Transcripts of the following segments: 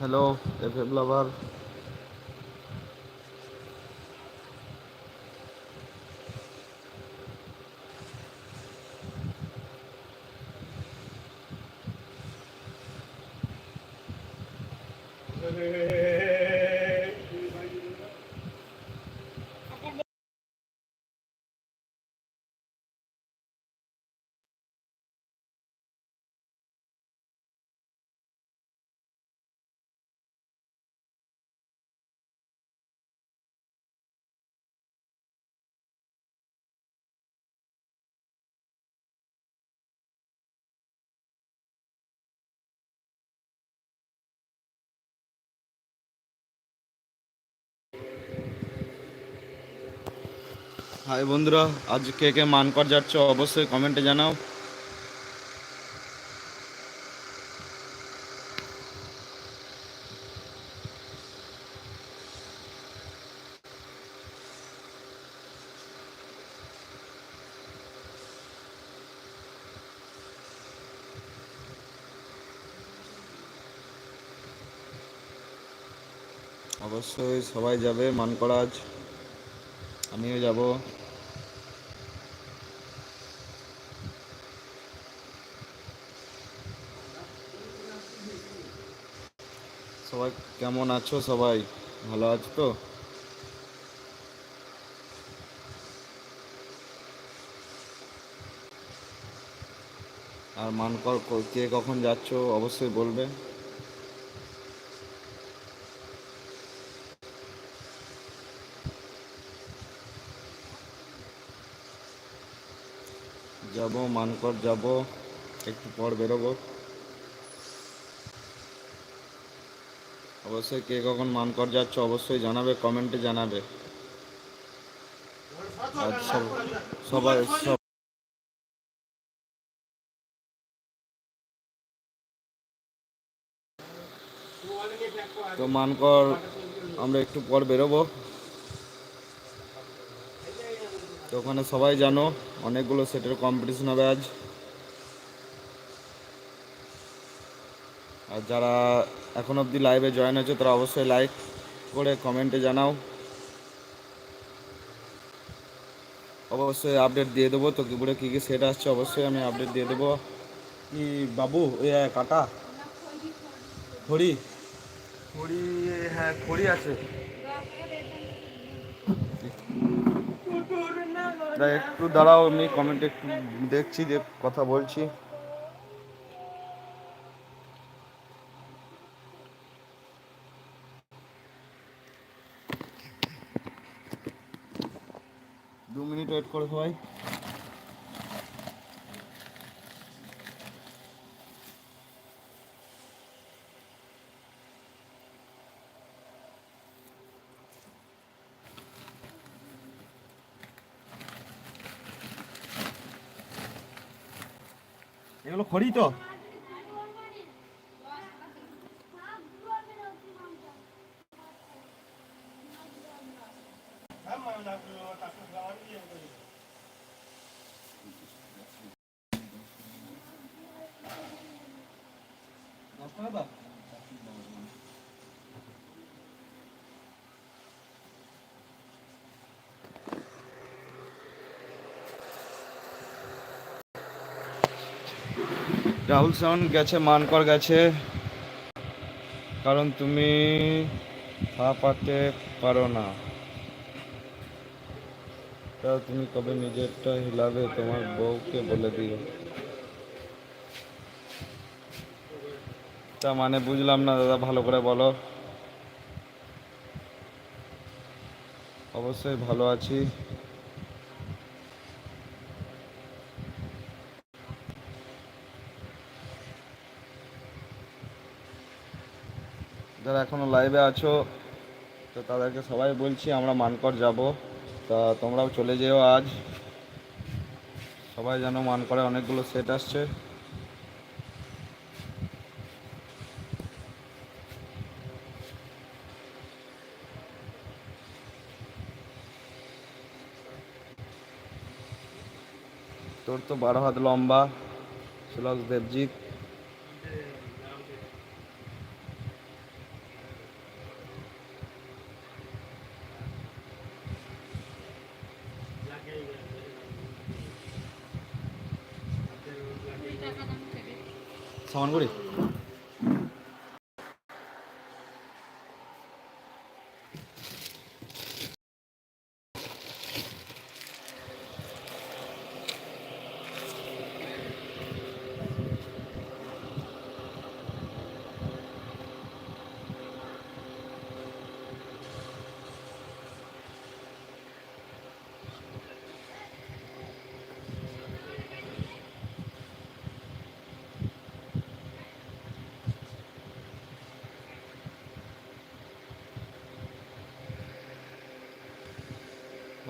Hello F F লাভার high বন্ধুরা, আজ কে কে মানকর যাচ্ছ অবশ্যই কমেন্টে জানাও। অবশ্যই সবাই যাবে মানকর আজ। আমিও যাব। সবাই কেমন আছো সবাই? ভালো আছো তো? আর মানকর ক- কখন যাচ্ছ অবশ্যই বলবে। যাব, মানকর যাব, একটু পর বেরোবো। অবশ্যই কে কখন মানকর যাচ্ছ অবশ্যই জানাবে, কমেন্টে জানাবে। সবাই, সব তো মানকর, আমরা একটু পর বেরোবো। তো ওখানে সবাই জানো, অনেকগুলো সেটের কম্পিটিশন হবে আজ। আর যারা এখন অবধি লাইভে জয়েন হয়েছে, তারা অবশ্যই লাইক করে কমেন্টে জানাও। অবশ্যই আপডেট দিয়ে দেবো। তো কিপুরে কী কী সেট আসছে, অবশ্যই আমি আপডেট দিয়ে দেবো। কি বাবু, এ কাটা খড়ি? খড়ি হ্যাঁ খড়ি আছে। দাঁড়া, একটু দাঁড়াও আমি কমেন্টে একটু দেখছি যে কথা বলছি। দু মিনিট ওয়েট করো সবাই। এগুলো খড়ি তো রাহুল সাউন্ড গেছে, মানকর গেছে। কারণ তুমি পাতে পারো না। তাও তুমি কবে নিজেরটা হিলাবে, তোমার বউকে বলে দিও। তা মানে বুঝলাম না, দাদা, ভালো করে বলো। অবশ্যই ভালো আছি। যারা এখনও লাইভে আছো, তো তাদেরকে সবাই বলছি আমরা মানকর যাব। তা তোমরাও চলে যেও আজ। সবাই যেন মানকরে অনেকগুলো সেট আসছে। তোর তো বারো হাত লম্বা সুলভ দেবজিৎ। সমান করে?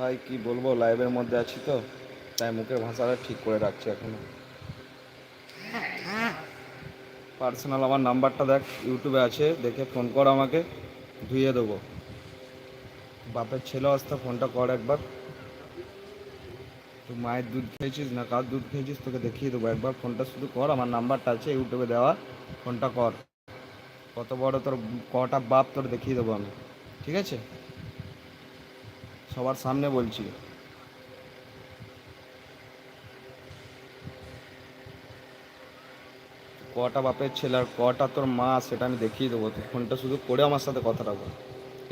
ভাই, কি বলব লাইভের মধ্যে আছি তো, তাই মুখের ভাষাটা ঠিক করে রাখছি এখনও। পার্সোনাল আমার নাম্বারটা দেখ ইউটিউবে আছে, দেখে ফোন কর আমাকে, ধুয়ে দেবো। বাপের ছেলে আসতে ফোনটা কর একবার। তুই মায়ের দুধ খেয়েছিস না কার দুধ খেয়েছিস, তোকে দেখিয়ে দেবো একবার। ফোনটা শুধু কর, আমার নাম্বারটা আছে ইউটিউবে দেওয়া ফোনটা কর। কত বড় তোর, কটা বাপ তোর দেখিয়ে দেবো আমি। ঠিক আছে? সবার সামনে বলছি। কটা বাপের ছেলে আর কটা তোর মা, সেটা আমি দেখিয়ে দেবো। ফোনটা শুধু করে আমার সাথে কথাটা বল।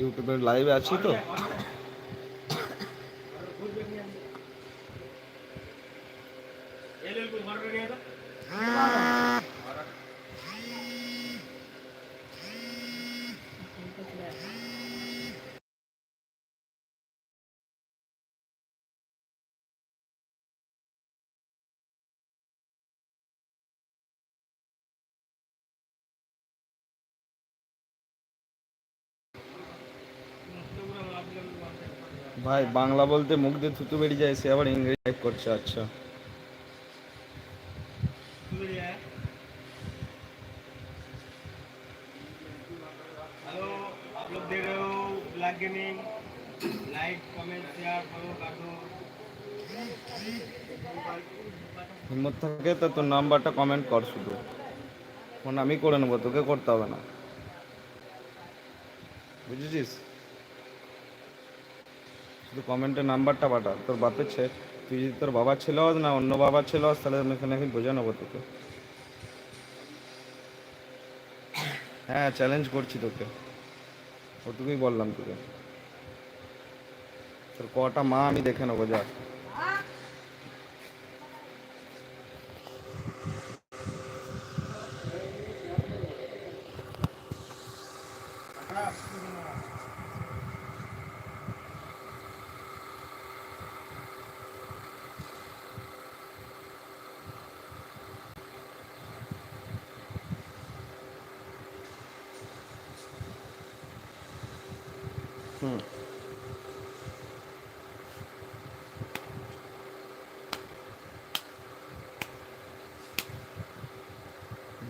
ইউটিউবের লাইভে আছি তো? ভাই বাংলা বলতে মুখ দিয়ে থুতু বেরিয়ে যায় সে আবার ইংরেজি টাইপ করছে আচ্ছা। হিম্মত থাকে তা তোর নাম্বারটা কমেন্ট কর শুধু। ফোন আমি করে নেব তোকে করতে হবে না। বুঝেছিস? শুধু কমেন্টে নাম্বারটা পাঠা তোর বাপের ছে তুই যদি তোর বাবার ছেলে, না অন্য বাবার ছেলে, তাহলে আমি এখানে আমি বোঝা নেব তোকে। হ্যাঁ চ্যালেঞ্জ করছি তোকে। ওটুকুই বললাম তোকে। তোর কটা মা আমি দেখে নেব, যা।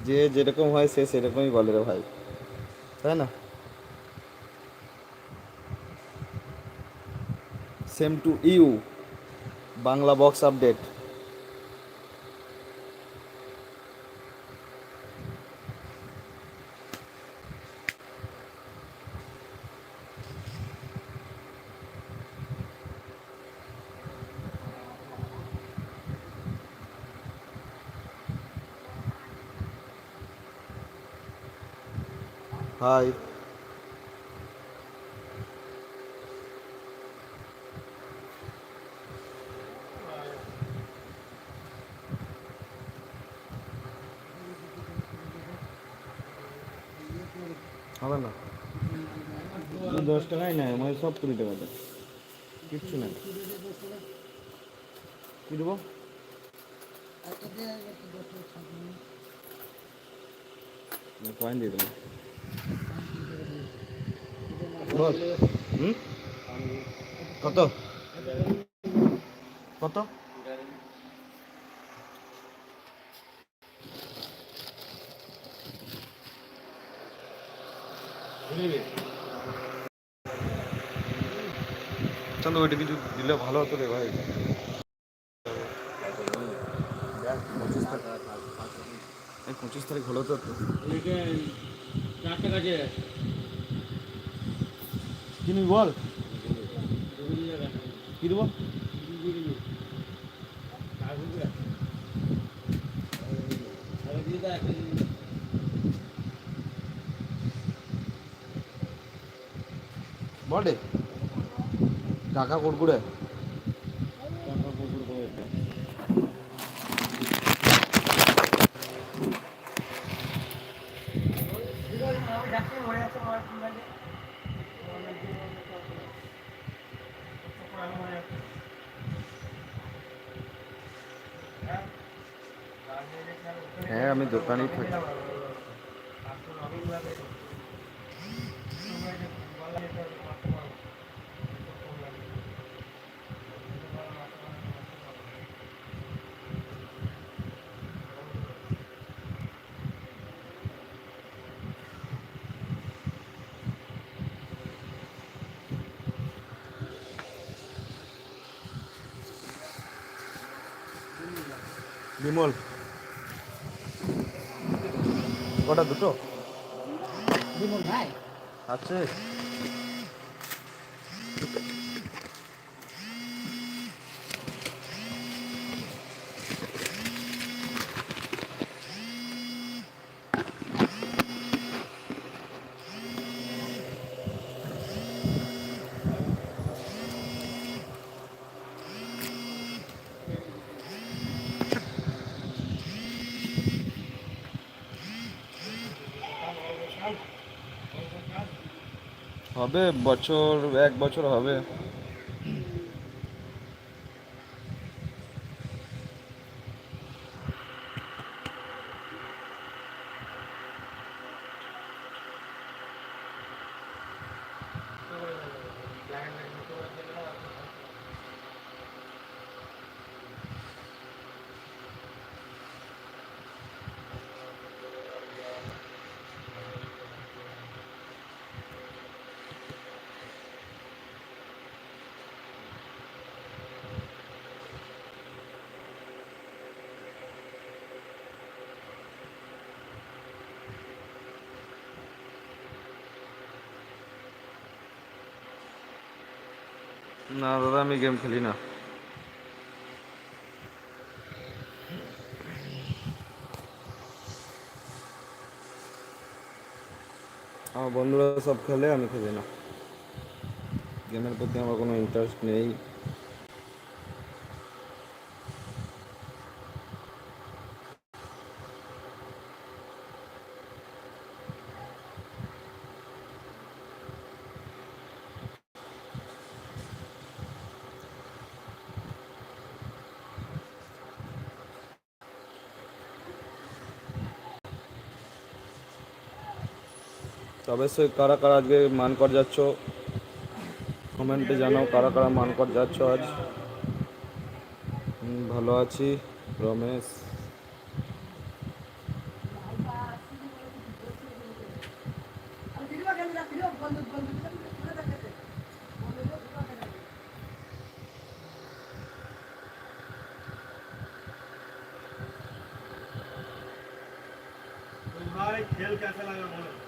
যে যেরকম হয় সে সেরকমই বলে রে ভাই। তাই না? Same to you Bangla box update high হবে না। দশ টাকাই নেয় মানে সব কুড়ি টাকা দেয় কিচ্ছু নেই। কি দেবো? কয়েন দিয়ে দেবো। কত? কত? চলো ওইটা কিছু দিলে ভালো হতো রে ভাই। পঁচিশ তারিখ হলো তো। একটু। চার টাকা আছে কি নিবি বল? কি দেবো? বটে কাকা কুড়কুড়ে? হ্যাঁ আমি দোকানেই থাকি। বিমল। কটা দুটো? বিমল ভাই। আছে। হবে বছর এক বছর হবে। না, দাদা, আমি গেম খেলি না। আমার বন্ধুরা সব খেলে, আমি খেলি না। গেমের প্রতি আমার কোনো ইন্টারেস্ট নেই। তবে সে কারা কারা আজকে মানকর যাচ্ছ কমেন্টে জানাও কারা কারা মানকর যাচ্ছ আজ হুম, ভালো আছি রমেশ भाई खेल कैसा लगा बोलो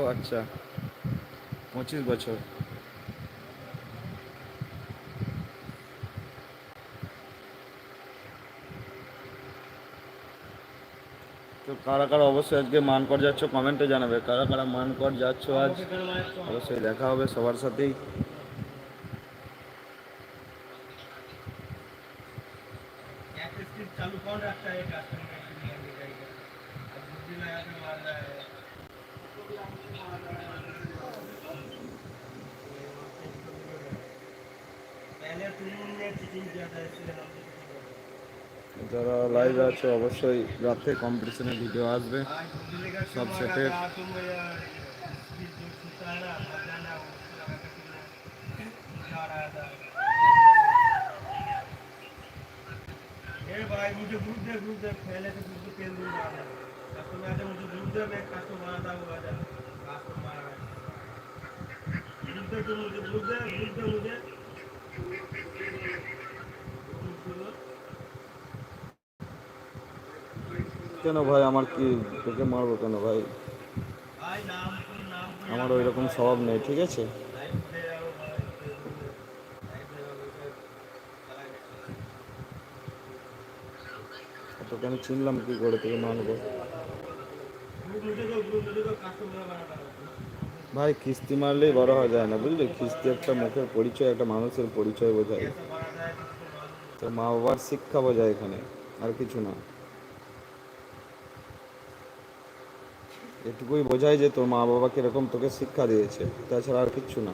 ও আচ্ছা। পঁচিশ বছর। তো কারা কারা অবশ্যই আজকে মানকর যাচ্ছ, কমেন্টে জানাবে। কারা কারা মানকর যাচ্ছ আজ, অবশ্যই দেখা হবে সবার সাথেই। যারা লাইভ আছে অবশ্যই রাতে কম্পিটিশনের ভিডিও আসবে आज बिजली का सब क्यों आ सेटेड। रहा था? तुम यार स्पीड जो छूता है ना मर जाना उसको लगा के तुमने उठा रहा था ए भाई मुझे ग्रुप दे ग्रुप दे पहले से ग्रुप को तेल दूंगा कस्टमर आते मुझे ग्रुप दे मैं कस्टमर आता हूँ आजा कस्टमर आ ग्रुप दे तू मुझे ग्रुप दे ग्रुप दे मुझे ग्रुप दे কেন ভাই? আমার কি তোকে মারবো কেন ভাই? আমার ওই রকম স্বভাব নেই, ঠিক আছে? তোকে আমি চিনলাম কি করে তোকে মানবো ভাই, কিস্তি মারলেই বড় হওয়া যায় না, বুঝলি? কিস্তি একটা মুখের পরিচয়, একটা মানুষের পরিচয় বোঝায়। তো মা বাবার শিক্ষা বোঝায় এখানে, আর কিছু না। এটুকুই বোঝায় যে তোর মা বাবা কীরকম তোকে শিক্ষা দিয়েছে, তাছাড়া আর কিচ্ছু না।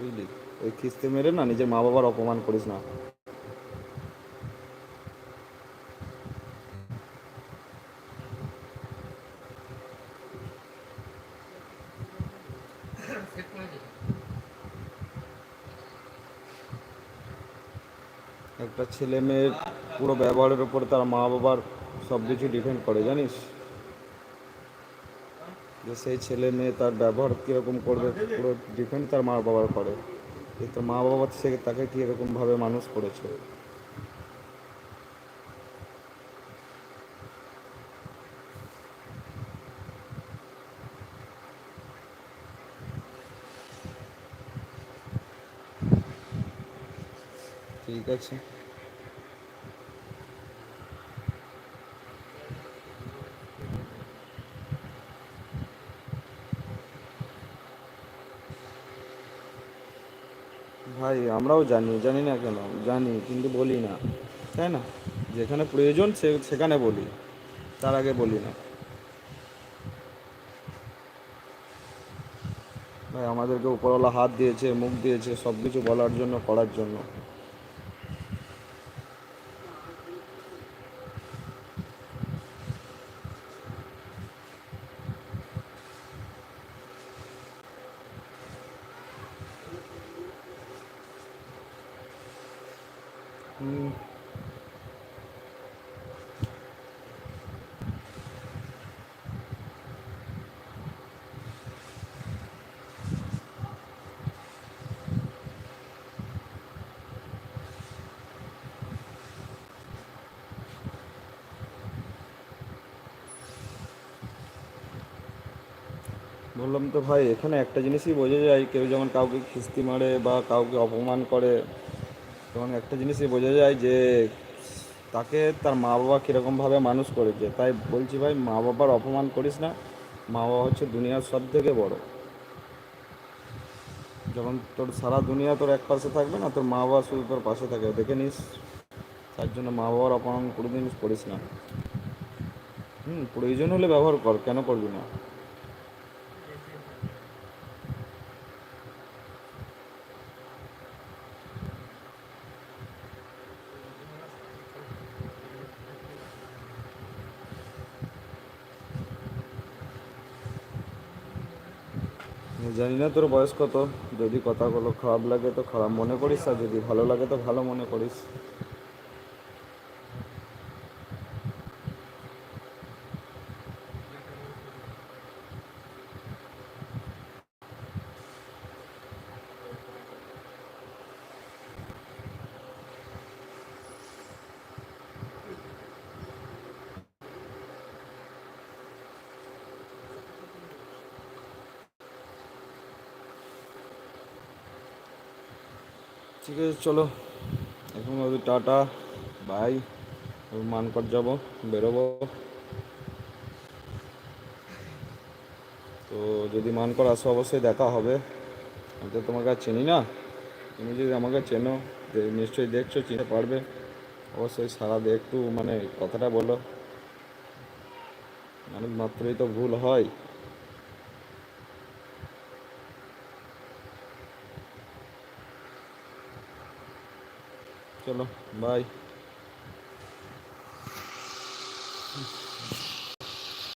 বুঝলি? ওই কিস্তি মেরে না নিজের মা বাবার অপমান করিস না। ছেলে মেয়ের পুরো ব্যবহারের উপর তার মা বাবার সব কিছু ডিপেন্ড করে, জানিস? যে সেই ছেলে মেয়ে তার ব্যবহার কীরকম করবে, পুরো ডিপেন্ড তার মা বাবার করে। যে তোর মা বাবা সে তাকে কীরকমভাবে মানুষ করেছে। ঠিক আছে ভাই আমরাও জানি জানি না কেন, জানি, কিন্তু বলি না। তাই না? যেখানে প্রয়োজন সে, সেখানে বলি, তার আগে বলি না। ভাই, আমাদেরকে উপরওয়ালা হাত দিয়েছে, মুখ দিয়েছে সব কিছু বলার জন্য, করার জন্য। বললাম তো ভাই, এখানে একটা জিনিসই বোঝা যায়, কেউ যখন কাউকে খিস্তি মারে বা কাউকে অপমান করে তখন একটা জিনিসই বোঝা যায় যে তাকে তার মা বাবা কীরকমভাবে মানুষ করেছে। তাই বলছি ভাই মা বাবার অপমান করিস না মা বাবা হচ্ছে দুনিয়ার সব থেকে বড়। যখন তোর সারা দুনিয়া তোর এক পাশে থাকবে না, তোর মা বাবা শুধু তোর পাশে থাকে, দেখে নিস, তার জন্য মা বাবার অপমান কোনোদিন করিস না। হুম, প্রয়োজন হলে ব্যবহার কর, কেন করবি না? জানি না তোর বয়স কত। যদি কথাগুলো খারাপ লাগে তো খারাপ মনে করিস, আর যদি ভালো লাগে তো ভালো মনে করিস। ঠিক আছে, চলো। এখন ওদের টাটা, বাই। মানকর যাব, বেরোবো। তো যদি মানকর আসো, অবশ্যই দেখা হবে। আমি তো তোমাকে আর চিনি না। তুমি যদি আমাকে চেনো নিশ্চয়ই দেখছ, চিনতে পারবে। অবশ্যই সারা দিয়ে একটু মানে কথাটা বলো। মানুষ মাত্রই তো ভুল হয়। চলো বাই